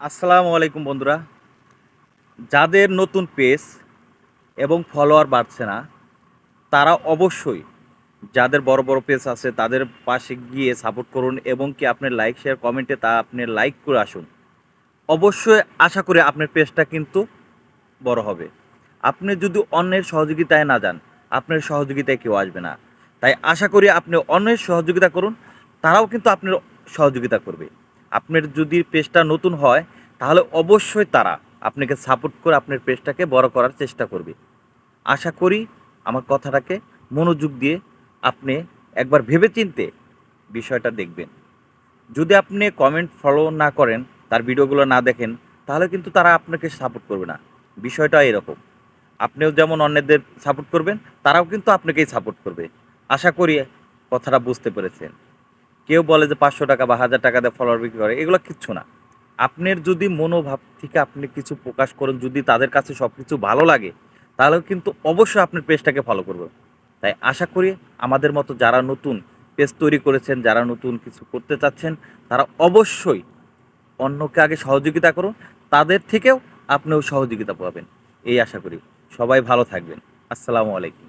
আসসালামু আলাইকুম বন্ধুরা। যাদের নতুন পেজ এবং ফলোয়ার বাড়ছে না, তারা অবশ্যই যাদের বড় বড় পেজ আছে তাদের পাশে গিয়ে সাপোর্ট করুন এবং কি আপনার লাইক শেয়ার কমেন্টে তা আপনি লাইক করে আসুন। অবশ্যই আশা করি আপনার পেজটা কিন্তু বড় হবে। আপনি যদি অন্যের সহযোগিতায় না যান, আপনার সহযোগিতায় কেউ আসবে না। তাই আশা করি আপনি অন্যের সহযোগিতা করুন, তারাও কিন্তু আপনার সহযোগিতা করবে। আপনার যদি পেজটা নতুন হয়, তাহলে অবশ্যই তারা আপনাকে সাপোর্ট করে আপনার পেজটাকে বড় করার চেষ্টা করবে। আশা করি আমার কথাটাকে মনোযোগ দিয়ে আপনি একবার ভেবেচিন্তে বিষয়টা দেখবেন। যদি আপনি কমেন্ট ফলো না করেন, তার ভিডিওগুলো না দেখেন, তাহলে কিন্তু তারা আপনাকে সাপোর্ট করবে না। বিষয়টা এরকম। আপনিও যেমন অন্যদের সাপোর্ট করবেন, তারাও কিন্তু আপনাকেই সাপোর্ট করবে। আশা করি কথাটা বুঝতে পেরেছেন। কেউ বলে যে পাঁচশো টাকা বা হাজার টাকা দিয়ে ফলোয়ার বিক্রি করে, এগুলো কিচ্ছু না। আপনার যদি মনোভাব থেকে আপনি কিছু প্রকাশ করেন, যদি তাদের কাছে সব কিছু ভালো লাগে তাহলে কিন্তু অবশ্যই আপনার পেজটাকে ফলো করবে। তাই আশা করি আমাদের মতো যারা নতুন পেজ তৈরি করেছেন, যারা নতুন কিছু করতে চাচ্ছেন, তারা অবশ্যই অন্যকে আগে সহযোগিতা করুন, তাদের থেকেও আপনিও সহযোগিতা পাবেন। এই আশা করি। সবাই ভালো থাকবেন। আসসালামু আলাইকুম।